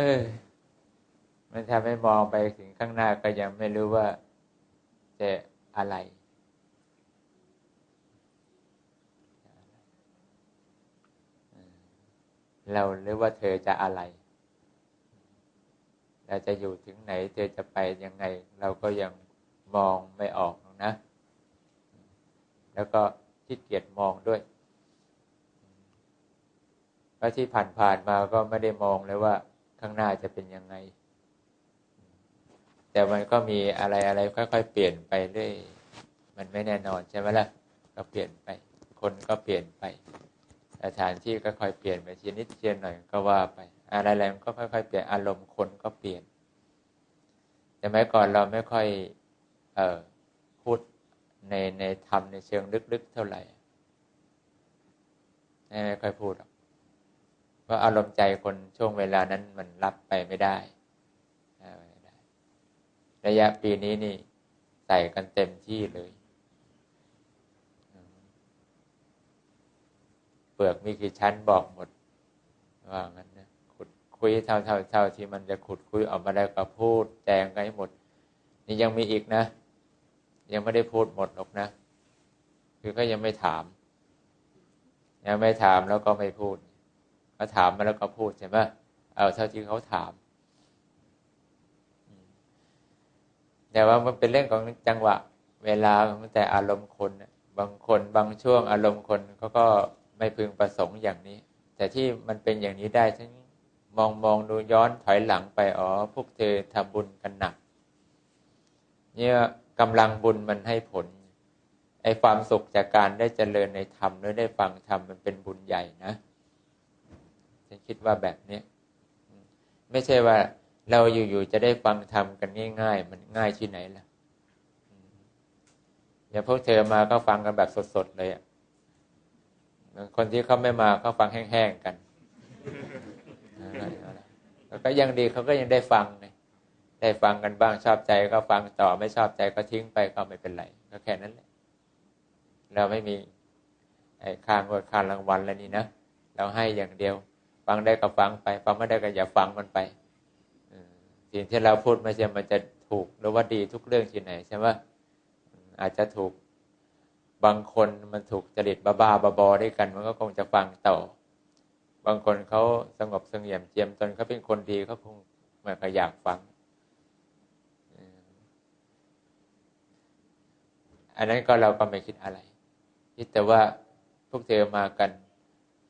เออ มันทำให้มองไปถึงข้างหน้าก็ยังไม่รู้ว่าจะอะไร เราหรือว่าเธอจะอะไร เราจะอยู่ถึงไหน เธอจะไปยังไง เราก็ยังมองไม่ออกนะ แล้วก็ขี้เกียจมองด้วยเพราะที่ผ่านๆมาก็ไม่ได้มองเลยว่า ข้างหน้าจะเป็นยังไง แต่มันก็มีอะไรอะไรค่อยๆเปลี่ยนไปเรื่อยมันไม่แน่นอนใช่ไหมล่ะก็เปลี่ยนไป คนก็เปลี่ยนไปสถานที่ก็ค่อยเปลี่ยนไปทีนิดเทียนหน่อยก็ว่าไป อะไรๆมันก็ค่อยๆเปลี่ยนอารมณ์คนก็เปลี่ยนแต่เมื่อก่อนเราไม่ค่อยเออพูดในในธรรมในเชิงลึกๆเท่าไหร่ไม่ค่อยพูดหรอก พราะอารมณ์ใจคนช่วงเวลานั้นมันรับไปไม่ได้ ระยะปีนี้นี่ใส่กันเต็มที่เลย เปลือกมีกี่ชั้นบอกหมด ว่างั้นนะขุดคุยเท่าเท่าเท่าที่มันจะขุดคุยออกมาได้ก็พูดแจงกันให้หมด นี่ยังมีอีกนะ ยังไม่ได้พูดหมดหรอกนะ คือก็ยังไม่ถาม ยังไม่ถามแล้วก็ไม่พูด เขาถามมาแล้วก็พูดใช่ไหมเอาเท่าที่เขาถามแต่ว่ามันเป็นเรื่องของจังหวะ เวลาของแต่อารมณ์คนบางคนบางช่วงอารมณ์คนเขาก็ไม่พึงประสงค์อย่างนี้ แต่ที่มันเป็นอย่างนี้ได้ทั้งมองมองดูย้อนถอยหลังไปอ๋อพวกเธอทำบุญกันหนัก เนี่ยกำลังบุญมันให้ผลไอ้ความสุขจากการได้เจริญในธรรมหรือได้ฟังธรรมมันเป็นบุญใหญ่นะ ฉันคิดว่าแบบนี้ไม่ใช่ว่าเราอยู่ๆจะได้ฟังธรรมกันง่าย ๆ มันง่ายที่ไหนล่ะอย่างพวกเธอมาก็ฟังกันแบบสดๆเลยอะคนที่เขาไม่มาเขาฟังแห้งๆกันแล้วก็ยังดีเขาก็ยังได้ฟังไงได้ฟังกันบ้างชอบใจก็ฟังต่อไม่ชอบใจก็ทิ้งไปก็ไม่เป็นไรก็แค่นั้นแหละเราไม่มีไอ้ค่างวดค่ารางวัลแล้วนี่นะเราให้อย่างเดียว ฟังได้ก็ฟังไป ฟังไม่ได้ก็อย่าฟังมันไปสิ่งที่เราพูดไม่ใช่มันจะถูกหรือว่าดีทุกเรื่องที่ไหนใช่ไหมอาจจะถูกบางคนมันถูกจริตบ้าบ้าบอด้วยกัน มันก็คงจะฟังต่อบางคนเขาสงบสงเงียมเจียมจนเขาเป็นคนดีเขาคงไม่ค่อยอยากฟังอันนั้นก็เราก็ไม่คิดอะไร คิดแต่ว่าพวกเธอมากัน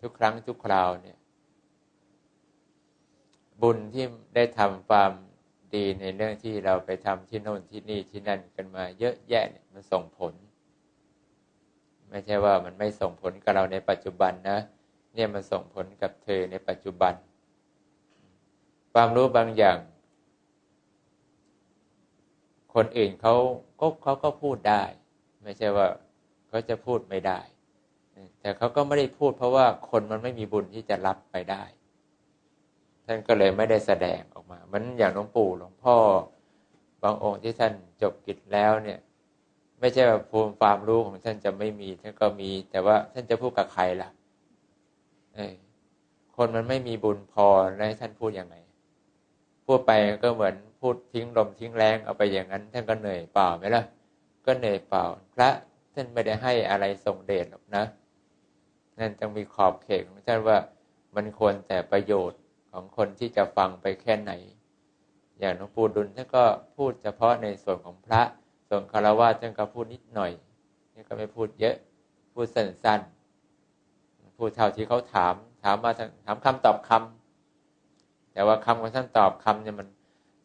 ทุกครั้งทุกคราวเนี่ย บุญที่ได้ทำความดีในเรื่องที่เราไปทำที่โน่นที่นี่ที่นั่นกันมา เยอะแยะเนี่ยมันส่งผล ไม่ใช่ว่ามันไม่ส่งผลกับเราในปัจจุบันนะ เนี่ยมันส่งผลกับเธอในปัจจุบัน ความรู้บางอย่าง คนอื่นเขาก็เขาก็พูดได้ ไม่ใช่ว่าเขาจะพูดไม่ได้ แต่เขาก็ไม่ได้พูดเพราะว่าคนมันไม่มีบุญที่จะรับไปได้ ท่านก็เลยไม่ได้แสดงออกมามันอย่างหลวงปู่หลวงพ่อบางองค์ที่ท่านจบกิจแล้วเนี่ย ไม่ใช่ว่าภูมิความรู้ของท่านจะไม่มีท่านก็มี แต่ว่าท่านจะพูดกับใครล่ะคนมันไม่มีบุญพอให้ท่านพูดยังไงพูดไปก็เหมือนพูดทิ้งลมทิ้งแรงเอาไปอย่างนั้น ท่านก็เหนื่อยเปล่าไหมล่ะก็เหนื่อยเปล่า พระท่านไม่ได้ให้อะไรส่งเดชหรอกนะนั่นต้องมีขอบเขตของท่านว่ามันควรแต่ประโยชน์ ของคนที่จะฟังไปแค่ไหน อย่างหลวงปู่ดุลท่านก็พูดเฉพาะในส่วนของพระ ส่วนคารวะท่านก็พูดนิดหน่อยนี่ก็ไม่พูดเยอะ พูดสั้นๆ พูดเท่าที่เขาถาม ถามมาถามคำตอบคำแต่ว่าคำของท่านตอบคำเนี่ยมัน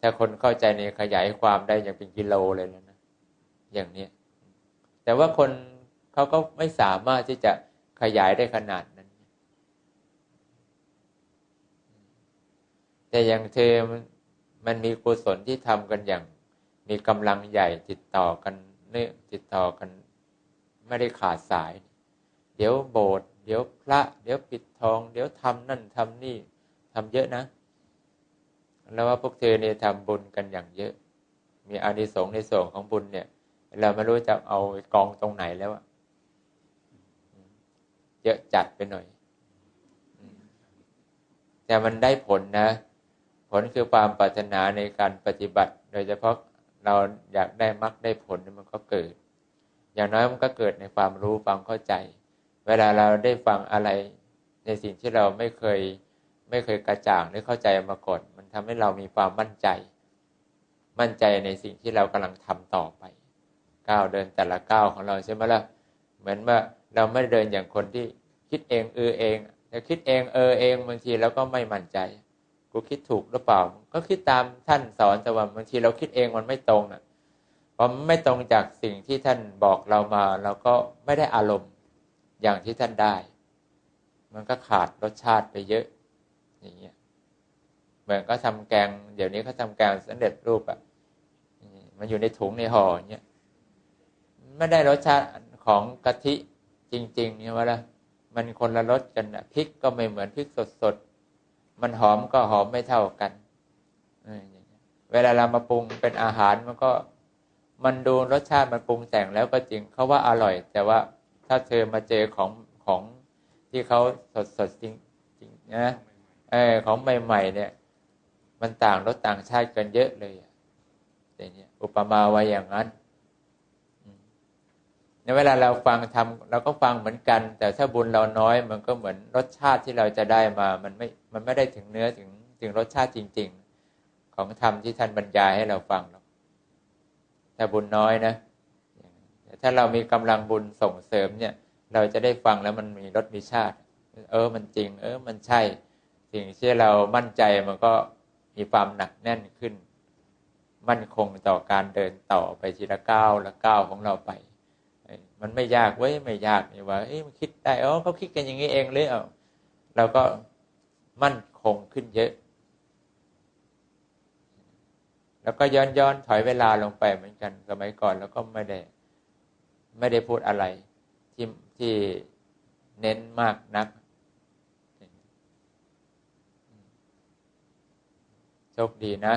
ถ้าคนเข้าใจในขยายความได้อย่างเป็นกิโลเลยแล้วนะ อย่างนี้แต่ว่าคนเขาก็ไม่สามารถที่จะขยายได้ขนาด แต่อย่างเธอมันมีกุศลที่ทำกันอย่าง มีกำลังใหญ่ติดต่อกันเนื่อติดต่อกัน ไม่ได้ขาดสาย เดี๋ยวโบสถ์เดี๋ยวพระ เดี๋ยวปิดทอง เดี๋ยวทำนั่นทำนี่ทำเยอะนะ แล้วว่าพวกเธอเนี่ยทำบุญกันอย่างเยอะ มีอานิสงส์ในส่วนของบุญเนี่ย เราไม่รู้จะเอากองตรงไหนแล้วอะเยอะจัดไปหน่อย แต่มันได้ผลนะ ลคือความปรารถนาในการปฏิบัติ โดยเฉพาะเราอยากได้มรรคได้ผลมันก็เกิด อย่างน้อยมันก็เกิดในความรู้ความเข้าใจ เวลาเราได้ฟังอะไรในสิ่งที่เราไม่เคยไม่เคยกระจ่างหรือเข้าใจมาก่อนมันทำให้เรามีความมั่นใจ มั่นใจในสิ่งที่เรากำลังทำต่อไปก้าวเดินแต่ละก้าวของเราใช่ไหมล่ะเหมือนว่าเราไม่เดินอย่างคนที่คิดเองเออเองแต่คิดเองเออเองบางทีเราก็ไม่มั่นใจ กูคิดถูกหรือเปล่า ก็คิดตามท่านสอนแต่ว่าบางทีเราคิดเองมันไม่ตรงอะพอไม่ตรงจากสิ่งที่ท่านบอกเรามาเราก็ไม่ได้อารมณ์อย่างที่ท่านได้ มันก็ขาดรสชาติไปเยอะอย่างเงี้ยเหมือนก็ทำแกง เดี๋ยวนี้เขาทาแกงสำเร็จรูปอะมันอยู่ในถุงในห่อเงี้ยไม่ได้รสชาติของกะทิจริงๆเนี่ยว่าละมันคนละรสกันนะพริกก็ไม่เหมือนพริกสดๆ มันหอมก็หอมไม่เท่ากัน เวลาเรามาปรุงเป็นอาหารมันก็มันดูรสชาติมันปรุงแต่งแล้วก็จริงเขาว่าอร่อย แต่ว่าถ้าเธอมาเจอของของที่เขาสดสดจริงจริงนะเออของใหม่ๆเนี่ย มันต่างรสต่างชาติกันเยอะเลยอะเนี่ยอุปมาไว้อย่างนั้น ในเวลาเราฟังทำเราก็ฟังเหมือนกัน แต่ถ้าบุญเราน้อยมันก็เหมือนรสชาติที่เราจะได้มา มันไม่ มันไม่ได้ถึงเนื้อถึงถึงรสชาติจริง ๆ ของธรรมที่ท่านบรรยายให้เราฟังหรอกถ้าบุญน้อยนะถ้าเรามีกำลังบุญส่งเสริมเนี่ย เราจะได้ฟังแล้วมันมีรสมีชาติ เออ มันจริง เออ มันใช่ สิ่งที่เรามั่นใจมันก็มีความหนักแน่นขึ้น มั่นคงต่อการเดินต่อไปทีละก้าวละก้าวของเราไป มันไม่ยากเว้ยไม่ยากนี่ว่าเอ้ยมันคิดได้อ๋อเขาคิดกันอย่างนี้เองเลยเอาเราก็มั่นคงขึ้นเยอะ แล้วก็ย้อนย้อนถอยเวลาลงไปเหมือนกันสมัยก่อนแล้วก็ไม่ได้ ไม่ได้พูดอะไร ที่ที่เน้นมากนักโชคดีนะ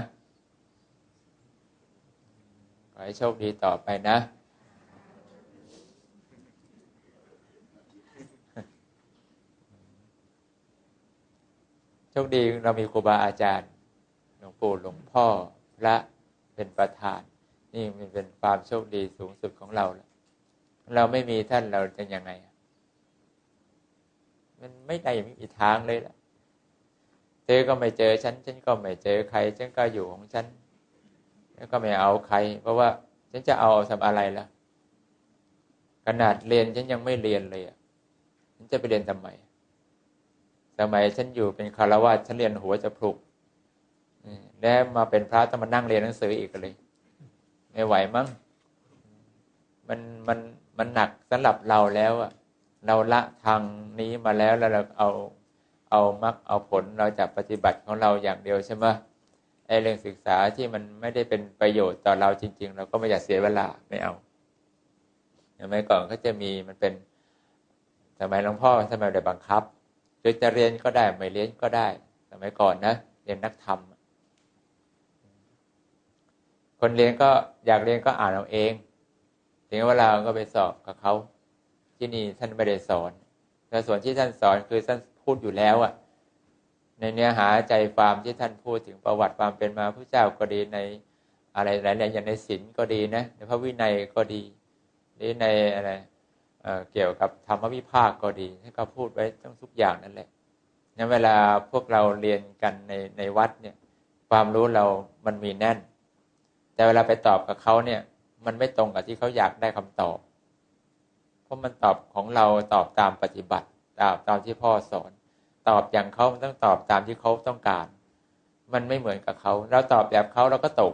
ขอให้โชคดีต่อไปนะ คดีเรามีครูบาอาจารย์หลวงปู่หลวงพ่อพระเป็นประธาน นี่มันเป็นความโชคดีสูงสุดของเราแล้วเราไม่มีท่านเราจะยังไง มันไม่ได้ไม่มีทางเลยล่ะเธอก็ไม่เจอฉัน ฉันก็ไม่เจอใคร ฉันก็อยู่ของฉัน แล้วก็ไม่เอาใคร เพราะว่าฉันจะเอาทำอะไรล่ะ ขนาดเรียนฉันยังไม่เรียนเลยอะฉันจะไปเรียนทำไม สมัยฉันอยู่เป็นคารวะฉันเรียนหัวจะพลุกแล้วมาเป็นพระต้องมานั่งเรียนหนังสืออีกเลย ไม่ไหวมั้งมันมันมันหนักสำหรับเราแล้วอะเราละทางนี้มาแล้วแล้วเราเอาเอามักเอาผลเราจากปฏิบัติของเราอย่างเดียวใช่ไหมไอเรื่องศึกษาที่มันไม่ได้เป็นประโยชน์ต่อเราจริง ๆ เราก็ไม่อยากเสียเวลาไม่เอาอย่างไม่ก่อนก็จะมีมันเป็นสมัยหลวงพ่อสมัยเด็กบังคับ คือจะเรียนก็ได้ ไม่เรียนก็ได้ สมัยก่อนนะ เรียนนักธรรม คนเรียนก็อยากเรียนก็อ่านเอาเองถึงเวลาก็ไปสอบกับเขา ที่นี่ท่านไม่ได้สอนแต่ส่วนที่ท่านสอนคือท่านพูดอยู่แล้วอะในเนื้อหาใจความที่ท่านพูดถึงประวัติความเป็นมาพระเจ้าก็ดีในอะไรหลายๆอย่างในศีลก็ดีนะในพระวินัยก็ดีหรือในอะไร เกี่ยวกับธรรมวิภาคก็ดีท่านก็พูดไว้ทั้งทุกอย่างนั่นแหละงั้นเวลาพวกเราเรียนกันในในวัดเนี่ย ความรู้เรามันมีแน่น แต่เวลาไปตอบกับเขาเนี่ย มันไม่ตรงกับที่เขาอยากได้คำตอบ เพราะมันตอบของเราตอบตามปฏิบัติ ตามตามที่พ่อสอน ตอบอย่างเขามันต้องตอบตามที่เขาต้องการ มันไม่เหมือนกับเขาเราตอบแบบเขาเราก็ตก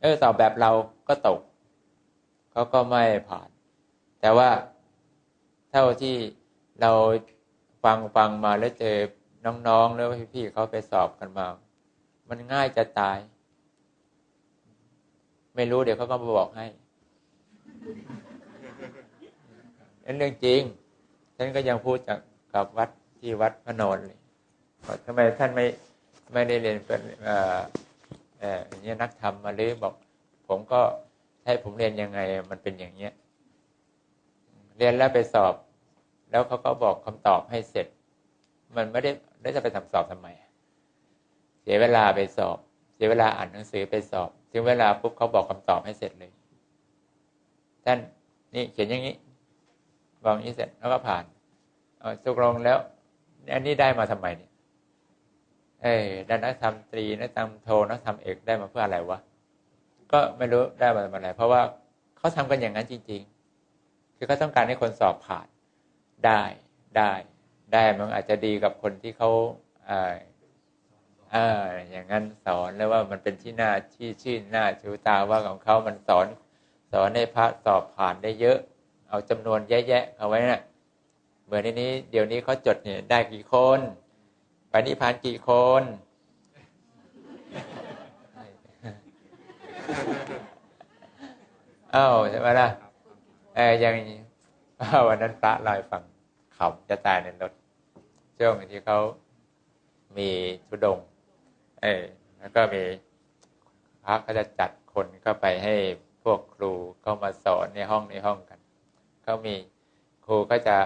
เออตอบแบบเราก็ตกเขาก็ไม่ผ่าน แต่ว่า เท่าที่เราฟังฟังมาแล้วเจอน้องๆแล้วพี่ๆเขาไปสอบกันมา มันง่ายจะตาย ไม่รู้เดี๋ยวเขาก็มาบอกให้นั่นเรื่องจริงฉันก็ยังพูดจากกับวัดที่วัดพนนเลยทำไมท่านไม่ไม่ได้เรียนเป็นเอ่อเอ่ออย่างนี้นักธรรมมาหรือบอก ผมก็ให้ผมเรียนยังไง มันเป็นอย่างเนี้ย เรียนแล้วไปสอบ แล้วเขาก็บอกคำตอบให้เสร็จ มันไม่ได้ได้จะไปทำสอบทำไมเสียเวลาไปสอบ เสียเวลาอ่านหนังสือไปสอบ ถึงเวลาปุ๊บเขาบอกคำตอบให้เสร็จเลย ท่านนี่เขียนอย่างนี้บอกนี้เสร็จแล้วก็ผ่านเอาตกลงแล้วอันนี้ได้มาทำไมเนี่ย เอ้ด้านนักธรรมตรีนักธรรมโทนักธรรมเอกได้มาเพื่ออะไรวะก็ไม่รู้ได้มาทำอะไร เพราะว่าเขาทำกันอย่างนั้นจริง ๆ คือเขาต้องการให้คนสอบผ่านได้ได้ได้มันอาจจะดีกับคนที่เขาอ่าอ่าอย่างนั้นสอนแล้วว่ามันเป็นที่หน่าที่ชื่นหน้าชูตาว่าของเขามันสอนสอนให้พระสอบผ่านได้เยอะ เอาจำนวนแยะๆเอาไว้นะ่ะเหมือนในนี้ เดี๋ยวนี้เขาจดเนี่ยได้กี่คนไปนิพพานกี่คนเอ้าใช่ไหมล่ะ เออยังวันนั้นพระล่าให้ฟังเขาจะตายในรถช่วงที่เขามีทุดง เออแล้วก็มีพระก็จะจัดคนเข้าไปให้พวกครูเข้ามาสอนในห้องในห้องกันเขามีครูก็จะ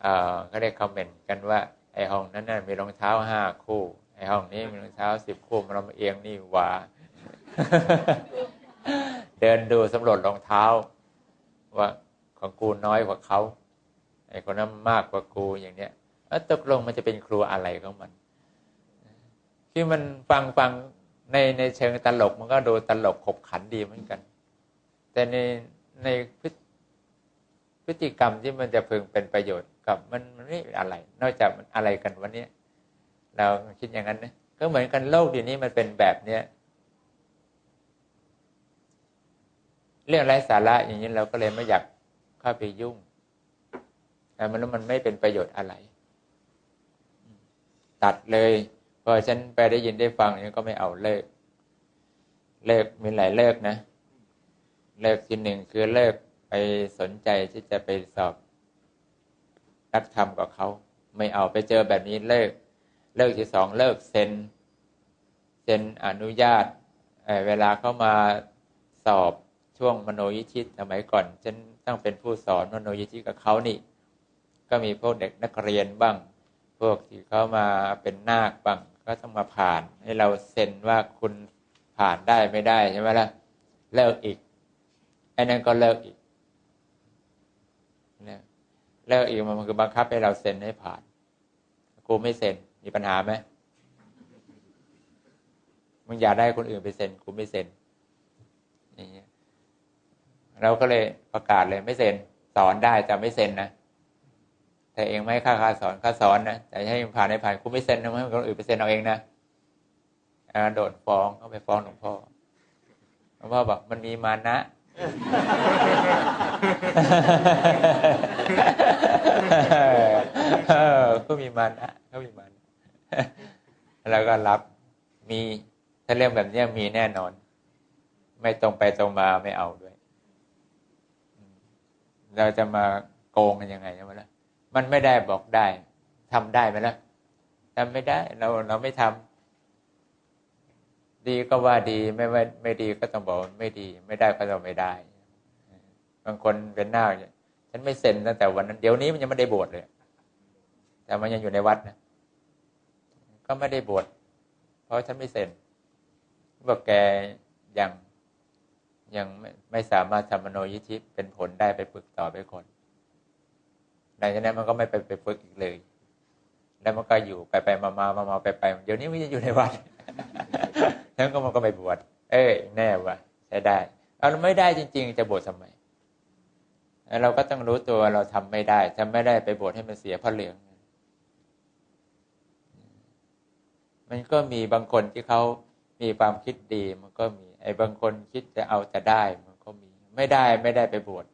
เอ่อเขาเรียกคอมเมนต์กันว่าไอห้องนั้นน่ะมีรองเท้าห้าคู่ ไอห้องนี้มีรองเท้าสิบคู่มันเราเอียงนี่หวาเดินดูสำรวจรองเท้า ว่า ของกูน้อยกว่าเขาไอ้คนนั้นมากกว่ากูอย่างเนี้ยแล้วตกลงมันจะเป็นครูอะไรของมัน คือมันฟังฟังในในเชิงตลกมันก็ดูตลกขบขันดีเหมือนกัน แต่ในในพฤพฤติกรรมที่มันจะพึงเป็นประโยชน์กับมันมันไม่อะไร นอกจากมันอะไรกันวันนี้เราคิดอย่างนั้นนะก็เหมือนกันโลกเดี๋ยวนี้มันเป็นแบบเนี้ยเรื่องไร้สาระอย่างนี้เราก็เลยไม่อยาก เข้าไปยุ่ง แต่มันมันไม่เป็นประโยชน์อะไร ตัดเลยพอฉันไปได้ยินได้ฟังนี้ก็ไม่เอาเลิก เลิกมีหลายเลิกนะ เลิกที่หนึ่งคือเลิกไปสนใจที่จะไปสอบนักธรรมกับเขาไม่เอาไปเจอแบบนี้เลิก เลิกที่สองเลิกเซ็นเซ็นอนุญาตเเวลาเขามาสอบ ช่วงมโนยิชิตสมัยก่อนฉันต้องเป็นผู้สอนมโนยิชิตกับเขานี่ ก็มีพวกเด็กนักเรียนบ้าง พวกที่เขามาเป็นนาคบ้างก็ต้องมาผ่าน ให้เราเซ็นว่าคุณผ่านได้ไม่ได้ใช่ไหมล่ะเลิกอีกไอ้นั่นก็เลิกอีกเลิกอีกมันคือบังคับให้เราเซ็นให้ผ่านกูไม่เซ็นมีปัญหาไหมมึงอยากได้คนอื่นไปเซ็นกูไม่เซ็น เราก็เลยประกาศเลยไม่เซ็นสอนได้แต่ไม่เซ็นนะแต่เองไม่ค่าค่าสอนค่าสอนนะแต่ให้ผ่านให้ผ่านกูไม่เซ็นนะให้คนอื่นไปเซ็นเอาเองนะโดดฟ้องเขาไปฟ้องหลวงพ่อหลวงพ่อบอกมันมีมานะก็มีมานะก็มีมานะแล้วก็รับมีถ้าเรื่องแบบนี้มีแน่นอน ไม่ตรงไปตรงมาไม่เอาด้วย เราจะมาโกงกันยังไงใช่ไหมล่ะมันไม่ได้บอกได้ทำได้ไหมล่ะทำไม่ได้ เราเราไม่ทำดีก็ว่าดีไม่ไม่ไม่ดีก็ต้องบอกไม่ดี ไม่ได้ก็ต้องไม่ได้ บางคนเป็นหน้าฉันไม่เซ็นตั้งแต่วันนั้นเดี๋ยวนี้มันยังไม่ได้บวชเลย แต่มันยังอยู่ในวัดนะก็ไม่ได้บวชเพราะฉันไม่เซ็นบอกแกยัง ยังไม่ไม่สามารถทำมโนยิธิเป็นผลได้ไปฝึกต่อไปคนหลังจากนั้นมันก็ไม่ไปไปฝึกอีกเลย แล้วมันก็อยู่ไปไปมามามามาไปไปเดี๋ยวนี้มันจะอยู่ในวัดแล้วก็มันก็ไม่บวช เอ้ยแน่วะใช้ได้เอาไม่ได้จริง ๆ จะบวชทำไมเราก็ต้องรู้ตัวเราทำไม่ได้ทำไม่ได้ไปบวชให้มันเสียพระเหลือง มันก็มีบางคนที่เขา มีความคิดดีมันก็มี ไอ้บางคนคิดจะเอาแต่ได้มันก็มี ไม่ได้ไม่ได้ไปบวช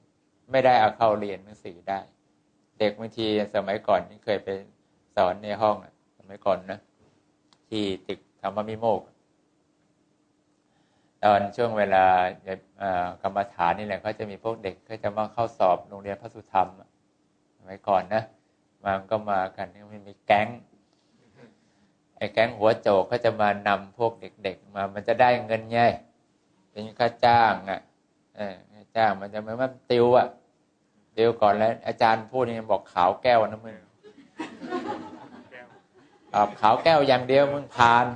ไม่ได้เอาเข้าเรียนหนังสือได้ เด็กบางทีสมัยก่อนที่เคยไปสอนในห้องสมัยก่อนนะที่ตึกธรรมมิโมก ตอนช่วงเวลากรรมฐานนี่แหละเขาจะมีพวกเด็กเขาจะมาเข้าสอบโรงเรียนพระสุธรรมสมัยก่อนนะมาก็มากันไม่มีแก๊ง ไอ้แก๊งหัวโจกเขาจะมานำพวกเด็ก ๆ มา มันจะได้เงินไงเป็นค่าจ้างอะเออจ้างมันจะเหมือนมันติวอะติวก่อนแล้ว อาจารย์พูดนี่บอกขาวแก้วนะมึงตอบขาวแก้วอย่างเดียวมึงผ่าน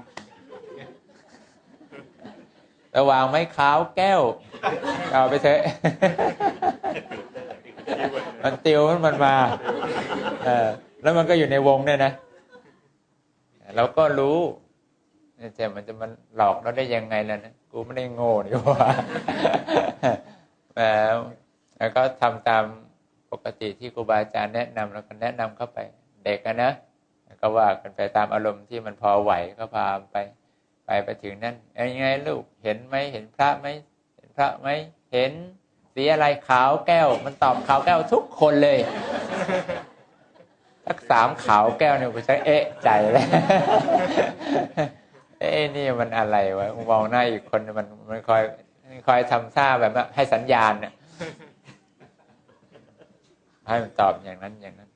ระหว่างไม้ขาวแก้วเอาไปเถอะมันติวมันมาเออแล้วมันก็อยู่ในวงเนี่ยนะ เราก็รู้แต่มันจะมันหลอกเราได้ยังไงล่ะนะกูไม่ได้โง่ดีกว่าแล้วแล้วก็ทำตามปกติที่ครูบาอาจารย์แนะนำแล้วก็แนะนำเข้าไป เด็กนะก็ว่ากันไปตามอารมณ์ที่มันพอไหวก็พาไป ไปไปถึงนั่นยังไงลูกเห็นไหมเห็นพระไหมเห็นพระไหมเห็นสีอะไรขาวแก้ว มันตอบขาวแก้วทุกคนเลย ทักสามขาวแก้วเนี่ยกูจะเอ๊ะใจเลยเอ๊ะนี่มันอะไรวะมองหน้าอีกคนมันมันคอยคอยทำท่าแบบว่าให้สัญญาณเนี่ยให้มันตอบอย่างนั้นอย่างนั้น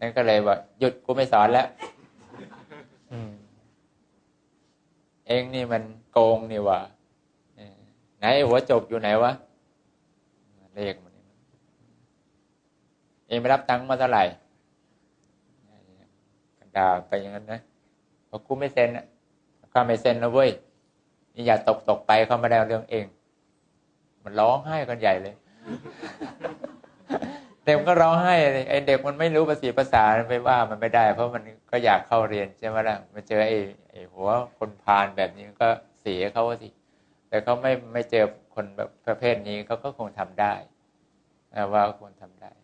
นั่นก็เลยว่าหยุดกูไม่สอนแล้วอเองนี่มันโกงนี่วะไหนหัวจบอยู่ไหนวะเลขมันนี่เองไม่รับตังค์มาเท่าไหร่กันด่าไปอย่างนั้นนะพอกูไม่เซ็นอะข้าไม่เซ็นนะเว้ยนี่อย่าตกตกไปเขาไม่ได้เอาเรื่องเอง มันร้องไห้กันใหญ่เลยเด็กมันก็ร้องไห้เลยไอเด็กมันไม่รู้ภาษีภาษาไปว่ามันไม่ได้ เพราะมันก็อยากเข้าเรียนใช่ไหมล่ะมาเจอไอไอหัวคนพาลแบบนี้ก็เสียเขาสิแต่เขาไม่ไม่เจอคนแบบประเภทนี้เขาก็คงทำได้ว่าคงทำได้ก่อน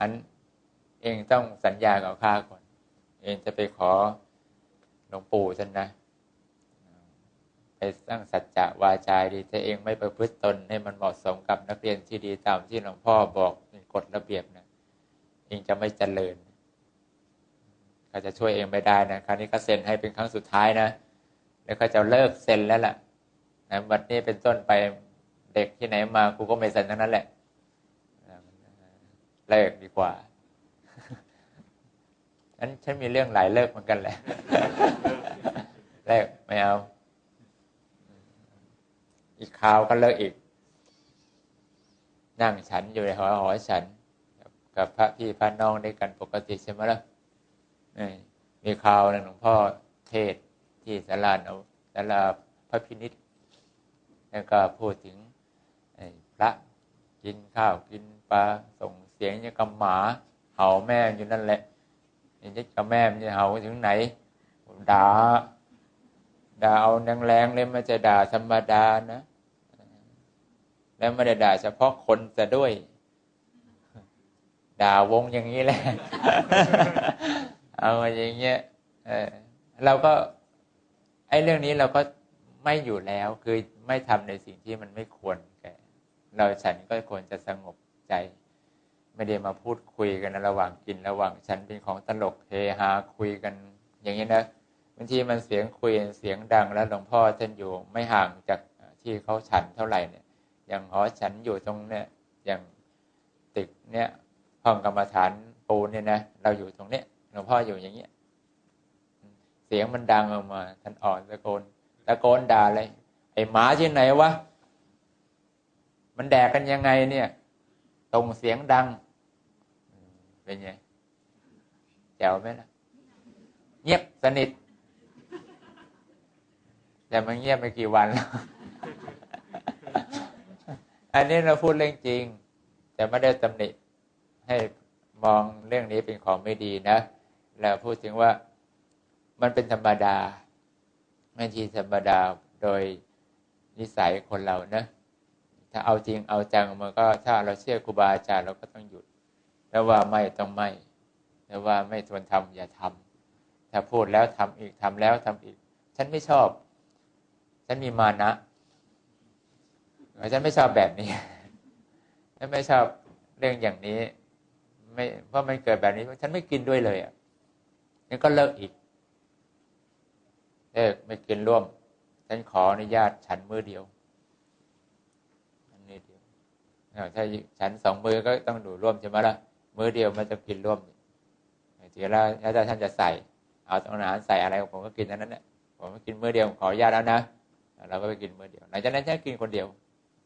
อันเองต้องสัญญากับข้าก่อน เองจะไปขอหลวงปู่ฉันนะไปสร้างสัจจะวาจาดีถ้าเองไม่ประพฤติตนให้มันเหมาะสมกับนักเรียนที่ดีตามที่หลวงพ่อบอกเป็นกฎระเบียบนะเองจะไม่เจริญเขาจะช่วยเองไม่ได้นะครั้งนี้ก็เซ็นให้เป็นครั้งสุดท้ายนะแล้วก็จะเลิกเซ็นแล้วล่ะนะวันนี้เป็นต้นไปเด็กที่ไหนมากูก็ไม่เซ็นทั้งนั้นแหละ เลิกดีกว่านั้นฉันมีเรื่องหลายเลิกเหมือนกันแหละเลิกไม่เอา อีกคราวก็เลิกอีก นั่งฉันอยู่ในหอหอฉัน กับพระพี่พระน้องด้วยกันปกติใช่ไหมล่ะมีคราวหนึ่งหลวงพ่อเทศที่สาราเอาสาราพระพินิษแล้วก็พูดถึงพระกินข้าวกินปลาส่ง เสียงยังกับหมาเห่าแม่อยู่นั่นแหละยังจะกับแม่มันจะเห่าถึงไหนด่าด่าเอาแรงๆเลยมันจะด่าธรรมดานะแล้วไม่ได้ด่าเฉพาะคนจะด้วย ด่าวงอย่างนี้แหละ เอาอย่างเงี้ยเออเราก็ ไอ้เรื่องนี้เราก็ไม่อยู่แล้วคือไม่ทำในสิ่งที่มันไม่ควรแกเราฉันก็ควรจะสงบใจ ไม่ได้มาพูดคุยกันระหว่างกินระหว่างฉันเป็นของตลกเฮฮาคุยกัน อย่างนี้นะบางทีมันเสียงคุยเสียงดังแล้วหลวงพ่อท่านอยู่ไม่ห่างจากที่เขาฉันเท่าไหร่เนี่ย อย่างหอฉันอยู่ตรงเนี้ยอย่างตึกเนี้ยห้องกรรมฐานปูนเนี่ยนะเราอยู่ตรงเนี้ยหลวงพ่ออยู่อย่างเงี้ยเสียงมันดังออกมาท่านอ่อนตะโกนตะโกนด่าเลย ไอ้หมาที่ไหนวะมันแดกกันยังไงเนี่ยตรงเสียงดัง เป็นไงแจ๋วไหมล่ะ เงียบสนิท แต่มันเงียบไปกี่วันแล้ว อันนี้เราพูดเรื่องจริง แต่ไม่ได้ตำหนิให้มองเรื่องนี้เป็นของไม่ดีนะเราพูดถึงว่ามันเป็นธรรมดาไม่ทีธรรมดาโดยนิสัยคนเรานะ ถ้าเอาจริงเอาจังมันก็ถ้าเราเชื่อครูบาอาจารย์เราก็ต้องหยุด แล้วว่าไม่ต้องไม่แล้วว่าไม่ทวนทำอย่าทำถ้าพูดแล้วทำอีกทำแล้วทำอีก ฉันไม่ชอบ ฉันมีมานะฉันไม่ชอบแบบนี้ฉันไม่ชอบเรื่องอย่างนี้ ไม่เพราะมันเกิดแบบนี้ฉันไม่กินด้วยเลยอะนี่ก็เลิกอีกเลิกไม่กินร่วม ฉันขออนุญาตฉันมือเดียวอันนี้เดียวถ้าฉันสองมือก็ต้องดูร่วมใช่ไหมล่ะ มือเดียวมันจะกินร่วมทีละแล้วถ้าท่านจะใส่ เอาตรงอาหารใส่อะไรผมก็กินนั้นแหละผมก็กินมือเดียวขออนุญาตแล้วนะเราก็ไปกินมือเดียวหลังจากนั้นฉันกินคนเดียว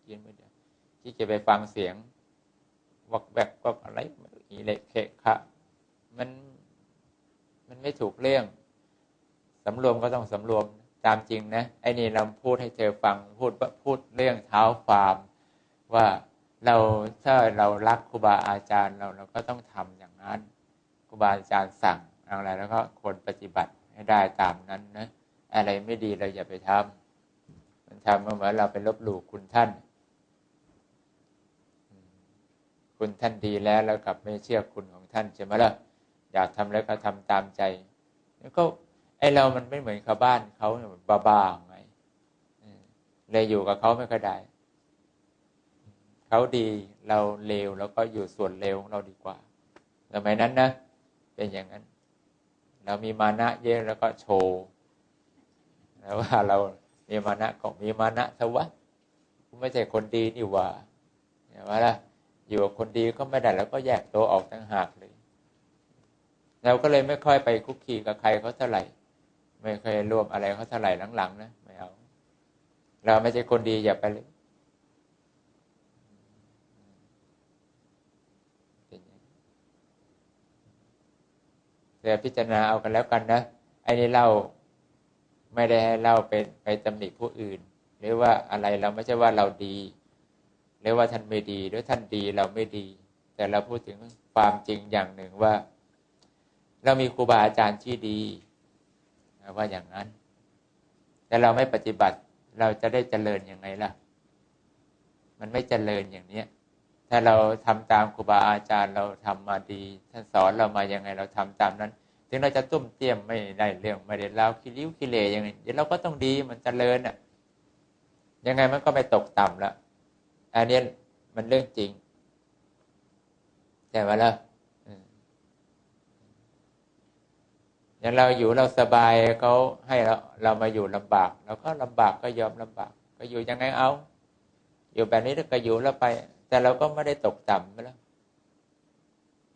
กินมือเดียวที่จะไปฟังเสียงวักแบกวักอะไรอีเล็กเคคะมันมันไม่ถูกเรื่องสำรวมก็ต้องสำรวมตามจริงนะไอ้นี่เราพูดให้เธอฟังพูดพูดเรื่องเท้าความว่า เราถ้าเรารักครูบาอาจารย์เราเราก็ต้องทำอย่างนั้นครูบาอาจารย์สั่งอะไรแล้วก็ควรปฏิบัติให้ได้ตามนั้นนะอะไรไม่ดีเราอย่าไปทำมันทำเหมือนเราไปลบหลู่คุณท่าน คุณท่านดีแล้วแล้วกลับไม่เชื่อคุณของท่านใช่ไหมล่ะอยากทำแล้วก็ทำตามใจ แล้วก็ไอเรามันไม่เหมือนชาวบ้านเขาบ้าบ้าไงเลยอยู่กับเขาไม่ค่อยได้ เขาดีเราเลวแล้วก็อยู่ส่วนเลวของเราดีกว่าสมัยนั้นนะเป็นอย่างนั้น เรามีมานะเยอะแล้วก็โชว์แล้วว่าเรามีมานะก็มีมานะทวัตไม่ใช่คนดีนี่ว่าเห็นไหมล่ะอยู่กับคนดีก็ไม่ได้แล้วก็แยกตัวออกทั้งหากเลยเราก็เลยไม่ค่อยไปคุกคีกับใครเขาเท่าไหร่ ไม่เคยร่วมอะไรเขาเท่าไหร่หลังๆนะไม่เอา เราไม่ใช่คนดีอย่าไปเลย เดี๋ยวพิจารณาเอากันแล้วกันนะไอ้นี่เล่าไม่ได้ให้เล่าเป็นไปตำหนิผู้อื่น หรือว่าอะไรเราไม่ใช่ว่าเราดี หรือว่าท่านไม่ดีหรือท่านดีเราไม่ดี แต่เราพูดถึงความจริงอย่างหนึ่งว่า เรามีครูบาอาจารย์ที่ดีว่าอย่างนั้น แต่เราไม่ปฏิบัติเราจะได้เจริญยังไงล่ะ มันไม่เจริญอย่างเนี้ย ถ้าเราทำตามครูบาอาจารย์เราทำมาดีท่านสอนเรามายังไงเราทำตามนั้น ถึงเราจะตุ้มเตี้ยมไม่ได้เรื่องไม่ได้เล่าคิริ้วคิเลยังไงเดี๋ยวเราก็ต้องดีมันจเจริญอะยังไงมันก็ไม่ตกต่ำแล้วอันนี้มันเรื่องจริง แต่ว่าเราอย่างเราอยู่เราสบายเขาให้เราเรามาอยู่ลำบากเราก็ลำบากก็ยอมลำบาก ก็อยู่ยังไงเอา อยู่แบบนี้แล้วก็อยู่แล้วไป แต่เราก็ไม่ได้ตกต่ำไปแล้ว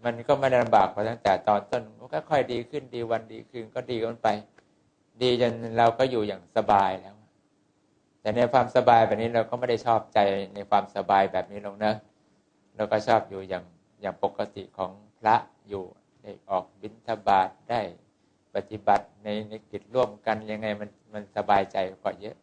มันก็ไม่ได้ลำบากพอตั้งแต่ตอนต้นมันก็ค่อยดีขึ้นดีวันดีขึ้นก็ดีกันไป ดีจนเราก็อยู่อย่างสบายแล้ว แต่ในความสบายแบบนี้เราก็ไม่ได้ชอบใจในความสบายแบบนี้ลงนะเราก็ชอบอยู่อย่างอย่างปกติของพระอยู่ได้ออกบิณฑบาตได้ปฏิบัติในในกิจร่วมกันยังไงมันมันสบายใจกว่าเยอะ